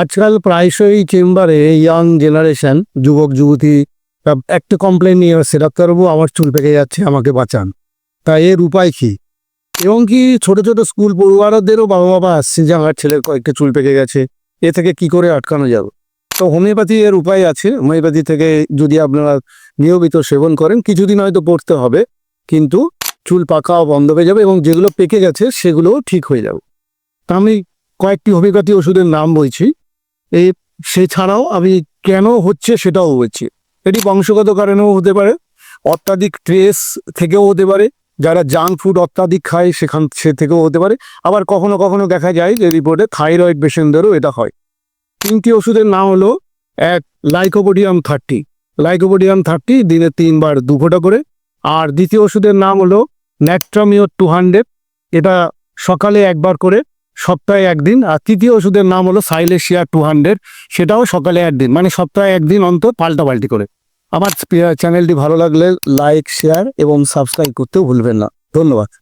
আজকাল প্রায়শই চেম্বারে ইয়াং জেনারেশন যুবক, যুবতী একটা কমপ্লেন নিয়ে আসছে ডাক্তারবাবু আমার চুল পেকে যাচ্ছে, আমাকে বাঁচান। তা এর উপায় কি? এবং কি ছোট ছোট স্কুল পড়ুয়ারদেরও বাবা বাবা আসছে যে, আমার ছেলের কয়েকটা চুল পেকে গেছে, এ থেকে কি করে আটকানো যাবে? তো হোমিওপ্যাথি এর উপায় আছে। হোমিওপ্যাথি থেকে যদি আপনারা নিয়মিত সেবন করেন, কিছুদিন হয়তো পড়তে হবে, কিন্তু চুল পাকাও বন্ধ হয়ে যাবে এবং যেগুলো পেকে গেছে, সেগুলোও ঠিক হয়ে যাবে। আমি কয়েকটি হোমিওপ্যাথি ওষুধের নাম বলছি। এই সেছাড়াও আমি কেন হচ্ছে সেটাও বলছি। এটি বংশগত কারণেও হতে পারে, অত্যাধিক স্ট্রেস থেকেও হতে পারে, যারা জাঙ্ক ফুড অত্যাধিক খায় সেখান সে থেকেও হতে পারে। আবার কখনো কখনো দেখা যায় যে রিপোর্টে থাইরয়েড পেশেন্টদেরও এটা হয়। তিনটি ওষুধের নাম হলো, এক লাইকোপোডিয়াম থার্টি লাইকোপোডিয়াম থার্টি দিনে তিনবার দু ফোঁটা করে। আর দ্বিতীয় ওষুধের নাম হলো ন্যাট্রামিও টু হান্ড্রেড এটা সকালে একবার করে সপ্তাহে একদিন। আর তৃতীয় ওষুধের নাম হলো সাইলেশিয়া টু হান্ড্রেড সেটাও সকালে একদিন মানে সপ্তাহে একদিন অন্তর পাল্টাপাল্টি করে। আমার চ্যানেলটি ভালো লাগলে লাইক শেয়ার এবং সাবস্ক্রাইব করতেও ভুলবেন না। ধন্যবাদ।